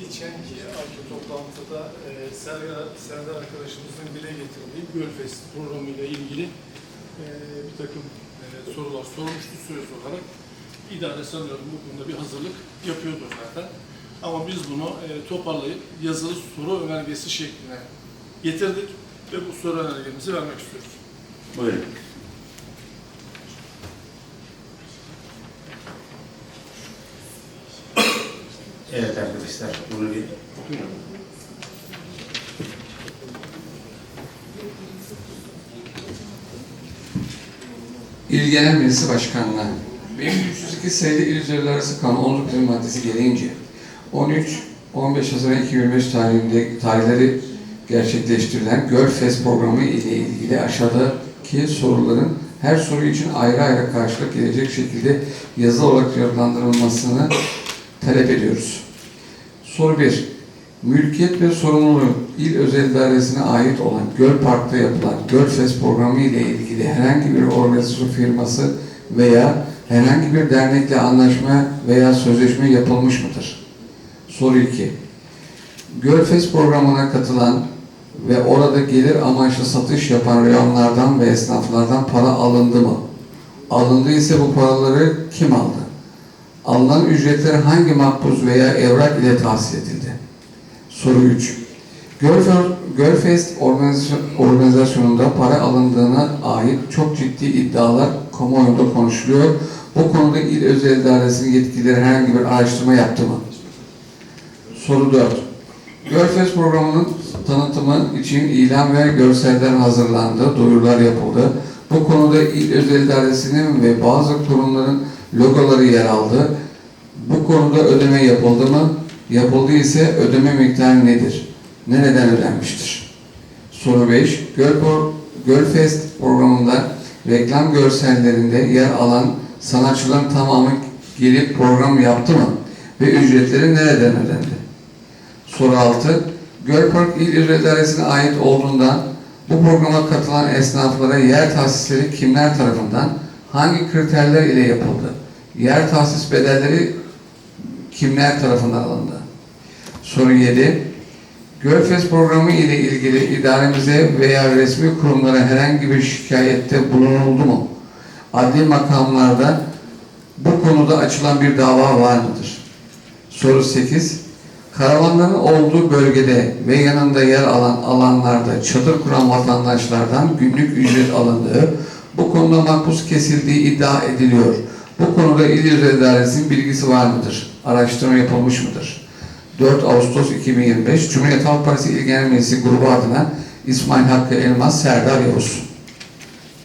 geçenki ayki toplantıda e, Serdar, Serdar arkadaşımızın dile getirdiği Gölfest programı ile ilgili e, bir takım e, sorular sormuştu söz olarak. İdare sanıyorum bu konuda bir hazırlık yapıyordu zaten. Ama biz bunu e, toparlayıp yazılı soru önergesi şekline getirdik ve bu soru önergemizi vermek istiyoruz. Buyurun. Evet arkadaşlar, bunu bir okuyun. İl Genel Meclisi Başkanı'na 1302 sayılı İl Üzerleri Arası Kanun 19. maddesi gereğince 13-15 Haziran 2025 tarihinde tarihleri gerçekleştirilen Gölfest programı ile ilgili aşağıdaki soruların her soru için ayrı ayrı karşılık gelecek şekilde yazılı olarak cevaplandırılmasını talep ediyoruz. Soru 1. Mülkiyet ve sorumluluğu il özel idaresine ait olan Göl Park'ta yapılan Gölfest programı ile ilgili herhangi bir organizasyon firması veya herhangi bir dernekle anlaşma veya sözleşme yapılmış mıdır? Soru 2. Gölfest programına katılan ve orada gelir amaçlı satış yapan reyonlardan ve esnaflardan para alındı mı? Alındıysa bu paraları kim aldı? Alınan ücretler hangi makbuz veya evrak ile tahsil edildi? Soru 3. Gölfe- Gölfest organizasyon- organizasyonunda para alındığına ait çok ciddi iddialar kamuoyunda konuşuluyor. Bu konuda il özel idaresinin yetkilileri herhangi bir araştırma yaptı mı? Soru 4. Gölfest programının tanıtımı için ilan ve görseller hazırlandı, duyurular yapıldı. Bu konuda il özel idaresinin ve bazı kurumların logoları yer aldı. Bu konuda ödeme yapıldı mı? Yapıldı ise ödeme miktarı nedir? Nereden ödenmiştir? Soru 5. Gölpor, Gölfest programında reklam görsellerinde yer alan sanatçıların tamamı gelip program yaptı mı? Ve ücretleri nereden ödendi? Soru 6. Gölpark İl İl İdaresi'ne ait olduğundan bu programa katılan esnaflara yer tahsisleri kimler tarafından, hangi kriterler ile yapıldı? Yer tahsis bedelleri kimler tarafından alındı? Soru 7. Gölfest programı ile ilgili idaremize veya resmi kurumlara herhangi bir şikayette bulunuldu mu? Adli makamlarda bu konuda açılan bir dava var mıdır? Soru 8. Karavanların olduğu bölgede ve yanında yer alan alanlarda çadır kuran vatandaşlardan günlük ücret alındığı, bu konuda makbuz kesildiği iddia ediliyor. Bu konuda İl Yüzey İdaresi'nin bilgisi var mıdır? Araştırma yapılmış mıdır? 4 Ağustos 2025 Cumhuriyet Halk Partisi İl Genel Meclisi grubu adına İsmail Hakkı Elmas, Serdar Yavuz.